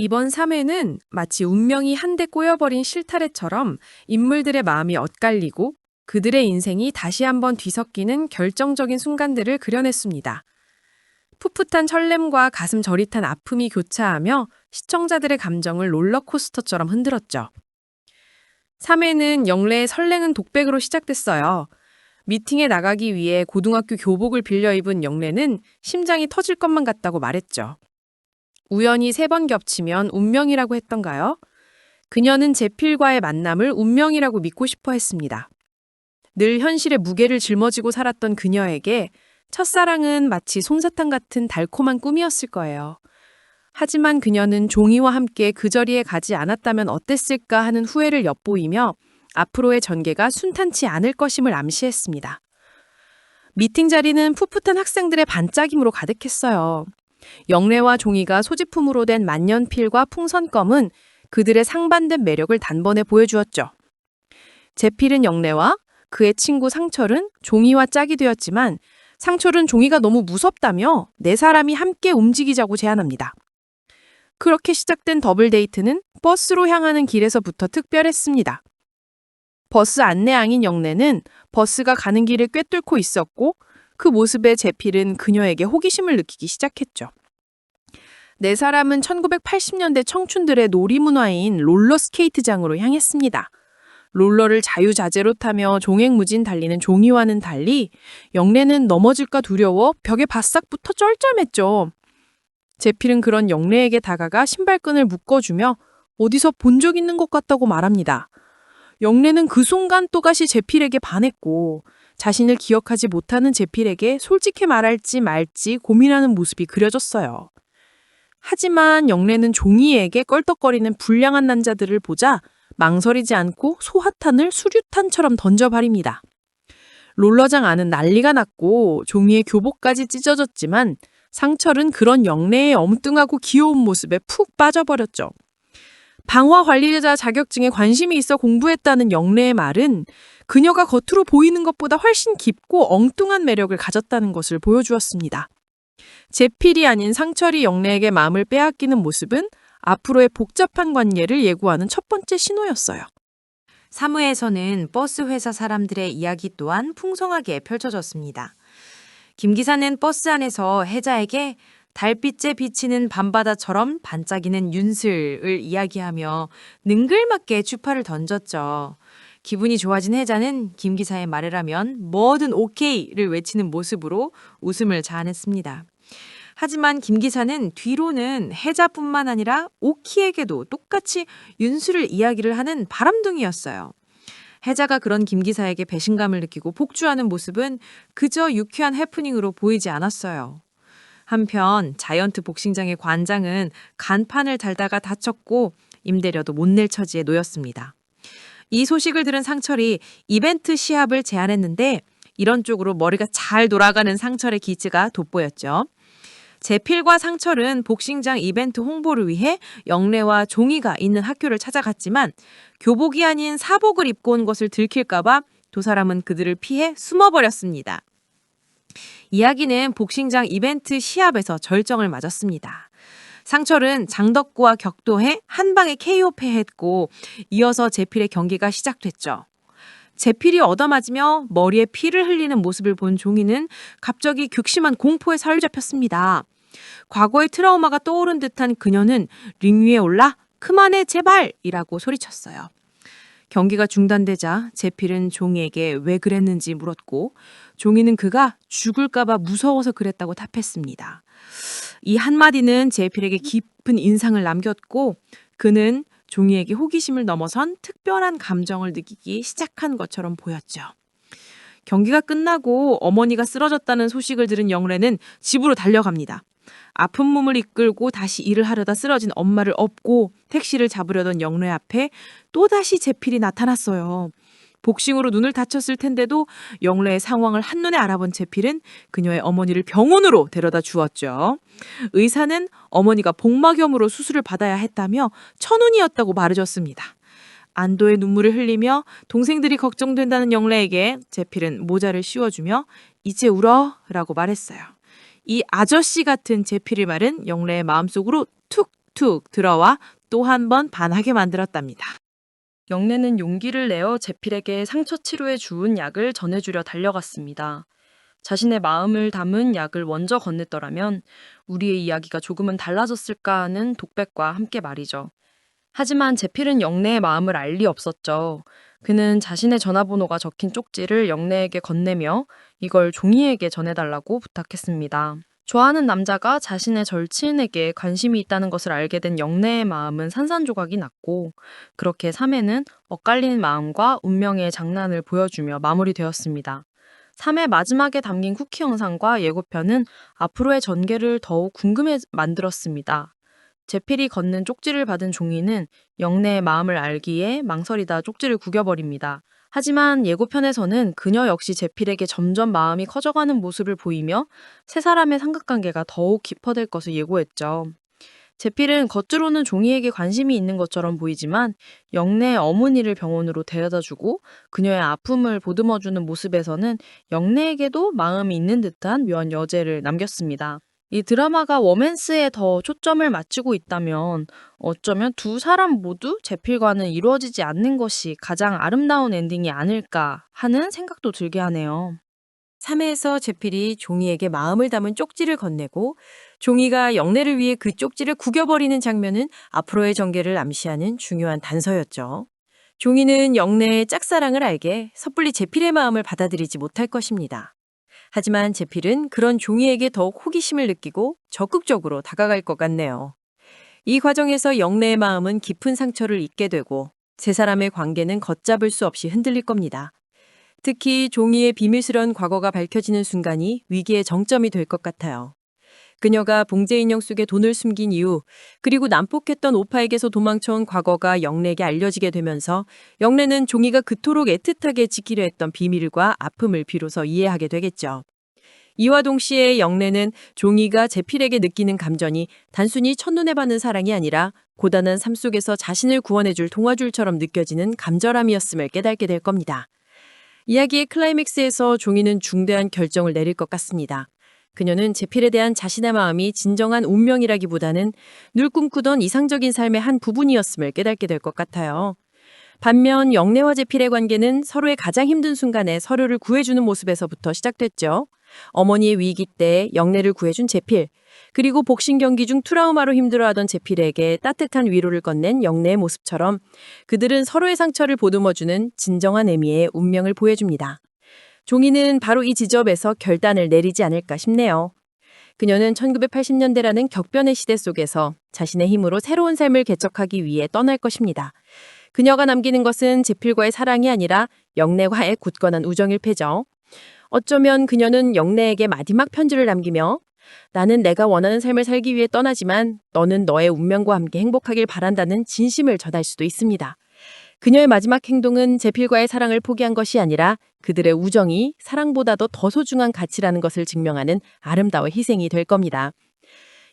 이번 3회는 마치 운명이 한데 꼬여버린 실타래처럼 인물들의 마음이 엇갈리고 그들의 인생이 다시 한번 뒤섞이는 결정적인 순간들을 그려냈습니다. 풋풋한 설렘과 가슴 저릿한 아픔이 교차하며 시청자들의 감정을 롤러코스터처럼 흔들었죠. 3회는 영래의 설레는 독백으로 시작됐어요. 미팅에 나가기 위해 고등학교 교복을 빌려 입은 영래는 심장이 터질 것만 같다고 말했죠. 우연히 세 번 겹치면 운명이라고 했던가요? 그녀는 제필과의 만남을 운명이라고 믿고 싶어 했습니다. 늘 현실의 무게를 짊어지고 살았던 그녀에게 첫사랑은 마치 솜사탕 같은 달콤한 꿈이었을 거예요. 하지만 그녀는 종이와 함께 그 자리에 가지 않았다면 어땠을까 하는 후회를 엿보이며 앞으로의 전개가 순탄치 않을 것임을 암시했습니다. 미팅 자리는 풋풋한 학생들의 반짝임으로 가득했어요. 영래와 종이가 소지품으로 된 만년필과 풍선껌은 그들의 상반된 매력을 단번에 보여주었죠. 제필은 영래와 그의 친구 상철은 종이와 짝이 되었지만 상철은 종이가 너무 무섭다며 네 사람이 함께 움직이자고 제안합니다. 그렇게 시작된 더블 데이트는 버스로 향하는 길에서부터 특별했습니다. 버스 안내양인 영래는 버스가 가는 길을 꿰뚫고 있었고 그 모습에 제필은 그녀에게 호기심을 느끼기 시작했죠. 네 사람은 1980년대 청춘들의 놀이문화인 롤러스케이트장으로 향했습니다. 롤러를 자유자재로 타며 종횡무진 달리는 종이와는 달리 영래는 넘어질까 두려워 벽에 바싹 붙어 쩔쩔맸죠. 제필은 그런 영래에게 다가가 신발끈을 묶어주며 어디서 본 적 있는 것 같다고 말합니다. 영래는 그 순간 또다시 제필에게 반했고 자신을 기억하지 못하는 제필에게 솔직히 말할지 말지 고민하는 모습이 그려졌어요. 하지만 영래는 종이에게 껄떡거리는 불량한 남자들을 보자 망설이지 않고 소화탄을 수류탄처럼 던져버립니다. 롤러장 안은 난리가 났고 종이의 교복까지 찢어졌지만 상철은 그런 영래의 엉뚱하고 귀여운 모습에 푹 빠져버렸죠. 방화 관리자 자격증에 관심이 있어 공부했다는 영래의 말은 그녀가 겉으로 보이는 것보다 훨씬 깊고 엉뚱한 매력을 가졌다는 것을 보여주었습니다. 제필이 아닌 상철이 영래에게 마음을 빼앗기는 모습은 앞으로의 복잡한 관계를 예고하는 첫 번째 신호였어요. 3회에서는 버스 회사 사람들의 이야기 또한 풍성하게 펼쳐졌습니다. 김 기사는 버스 안에서 혜자에게 달빛에 비치는 밤바다처럼 반짝이는 윤슬을 이야기하며 능글맞게 추파를 던졌죠. 기분이 좋아진 혜자는 김 기사의 말이라면 뭐든 오케이를 외치는 모습으로 웃음을 자아냈습니다. 하지만 김 기사는 뒤로는 혜자뿐만 아니라 오키에게도 똑같이 윤수를 이야기를 하는 바람둥이였어요. 혜자가 그런 김 기사에게 배신감을 느끼고 복주하는 모습은 그저 유쾌한 해프닝으로 보이지 않았어요. 한편 자이언트 복싱장의 관장은 간판을 달다가 다쳤고 임대료도 못 낼 처지에 놓였습니다. 이 소식을 들은 상철이 이벤트 시합을 제안했는데 이런 쪽으로 머리가 잘 돌아가는 상철의 기치가 돋보였죠. 제필과 상철은 복싱장 이벤트 홍보를 위해 영래와 종이가 있는 학교를 찾아갔지만 교복이 아닌 사복을 입고 온 것을 들킬까봐 두 사람은 그들을 피해 숨어버렸습니다. 이야기는 복싱장 이벤트 시합에서 절정을 맞았습니다. 상철은 장덕구와 격도해 한 방에 KO 패했고 이어서 제필의 경기가 시작됐죠. 제필이 얻어맞으며 머리에 피를 흘리는 모습을 본 종이는 갑자기 극심한 공포에 사로잡혔습니다. 과거의 트라우마가 떠오른 듯한 그녀는 링 위에 올라 그만해 제발! 이라고 소리쳤어요. 경기가 중단되자 제필은 종이에게 왜 그랬는지 물었고 종이는 그가 죽을까봐 무서워서 그랬다고 답했습니다. 이 한마디는 제필에게 깊은 인상을 남겼고 그는 종이에게 호기심을 넘어선 특별한 감정을 느끼기 시작한 것처럼 보였죠. 경기가 끝나고 어머니가 쓰러졌다는 소식을 들은 영래는 집으로 달려갑니다. 아픈 몸을 이끌고 다시 일을 하려다 쓰러진 엄마를 업고 택시를 잡으려던 영래 앞에 또다시 제필이 나타났어요. 복싱으로 눈을 다쳤을 텐데도 영래의 상황을 한눈에 알아본 제필은 그녀의 어머니를 병원으로 데려다 주었죠. 의사는 어머니가 복막염으로 수술을 받아야 했다며 천운이었다고 말해줬습니다. 안도의 눈물을 흘리며 동생들이 걱정된다는 영래에게 제필은 모자를 씌워주며 이제 울어 라고 말했어요. 이 아저씨 같은 제필의 말은 영래의 마음속으로 툭툭 들어와 또 한 번 반하게 만들었답니다. 영래는 용기를 내어 제필에게 상처 치료에 주운 약을 전해주려 달려갔습니다. 자신의 마음을 담은 약을 먼저 건넸더라면 우리의 이야기가 조금은 달라졌을까 하는 독백과 함께 말이죠. 하지만 제필은 영래의 마음을 알 리 없었죠. 그는 자신의 전화번호가 적힌 쪽지를 영래에게 건네며 이걸 종이에게 전해달라고 부탁했습니다. 좋아하는 남자가 자신의 절친에게 관심이 있다는 것을 알게 된 영래의 마음은 산산조각이 났고 그렇게 3회는 엇갈리는 마음과 운명의 장난을 보여주며 마무리되었습니다. 3회 마지막에 담긴 쿠키 영상과 예고편은 앞으로의 전개를 더욱 궁금해 만들었습니다. 제필이 걷는 쪽지를 받은 종이는 영래의 마음을 알기에 망설이다 쪽지를 구겨버립니다. 하지만 예고편에서는 그녀 역시 제필에게 점점 마음이 커져가는 모습을 보이며 세 사람의 삼각관계가 더욱 깊어질 것을 예고했죠. 제필은 겉으로는 종이에게 관심이 있는 것처럼 보이지만 영래의 어머니를 병원으로 데려다주고 그녀의 아픔을 보듬어주는 모습에서는 영래에게도 마음이 있는 듯한 묘한 여제를 남겼습니다. 이 드라마가 워맨스에 더 초점을 맞추고 있다면 어쩌면 두 사람 모두 제필과는 이루어지지 않는 것이 가장 아름다운 엔딩이 아닐까 하는 생각도 들게 하네요. 3회에서 제필이 종이에게 마음을 담은 쪽지를 건네고 종이가 영래를 위해 그 쪽지를 구겨버리는 장면은 앞으로의 전개를 암시하는 중요한 단서였죠. 종이는 영래의 짝사랑을 알게 섣불리 제필의 마음을 받아들이지 못할 것입니다. 하지만 제필은 그런 종이에게 더욱 호기심을 느끼고 적극적으로 다가갈 것 같네요. 이 과정에서 영래의 마음은 깊은 상처를 입게 되고 세 사람의 관계는 걷잡을 수 없이 흔들릴 겁니다. 특히 종이의 비밀스러운 과거가 밝혀지는 순간이 위기의 정점이 될 것 같아요. 그녀가 봉제 인형 속에 돈을 숨긴 이유, 그리고 난폭했던 오파에게서 도망쳐온 과거가 영래에게 알려지게 되면서 영래는 종이가 그토록 애틋하게 지키려 했던 비밀과 아픔을 비로소 이해하게 되겠죠. 이와 동시에 영래는 종이가 제필에게 느끼는 감정이 단순히 첫눈에 받는 사랑이 아니라 고단한 삶 속에서 자신을 구원해줄 동화줄처럼 느껴지는 감절함이었음을 깨닫게 될 겁니다. 이야기의 클라이맥스에서 종이는 중대한 결정을 내릴 것 같습니다. 그녀는 제필에 대한 자신의 마음이 진정한 운명이라기보다는 늘 꿈꾸던 이상적인 삶의 한 부분이었음을 깨닫게 될 것 같아요. 반면 영래와 제필의 관계는 서로의 가장 힘든 순간에 서로를 구해주는 모습에서부터 시작됐죠. 어머니의 위기 때 영래를 구해준 제필, 그리고 복싱 경기 중 트라우마로 힘들어하던 제필에게 따뜻한 위로를 건넨 영래의 모습처럼 그들은 서로의 상처를 보듬어주는 진정한 의미의 운명을 보여줍니다. 종이는 바로 이 지점에서 결단을 내리지 않을까 싶네요. 그녀는 1980년대라는 격변의 시대 속에서 자신의 힘으로 새로운 삶을 개척하기 위해 떠날 것입니다. 그녀가 남기는 것은 제필과의 사랑이 아니라 영래와의 굳건한 우정일 패죠. 어쩌면 그녀는 영래에게 마지막 편지를 남기며 나는 내가 원하는 삶을 살기 위해 떠나지만 너는 너의 운명과 함께 행복하길 바란다는 진심을 전할 수도 있습니다. 그녀의 마지막 행동은 제필과의 사랑을 포기한 것이 아니라 그들의 우정이 사랑보다도 더 소중한 가치라는 것을 증명하는 아름다운 희생이 될 겁니다.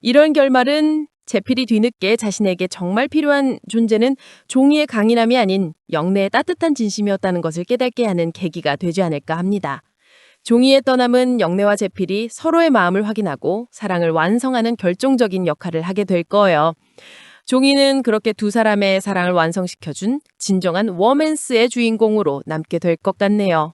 이런 결말은 제필이 뒤늦게 자신에게 정말 필요한 존재는 종이의 강인함이 아닌 영래의 따뜻한 진심이었다는 것을 깨닫게 하는 계기가 되지 않을까 합니다. 종이의 떠남은 영래와 제필이 서로의 마음을 확인하고 사랑을 완성하는 결정적인 역할을 하게 될 거예요. 종이는 그렇게 두 사람의 사랑을 완성시켜준 진정한 워맨스의 주인공으로 남게 될 것 같네요.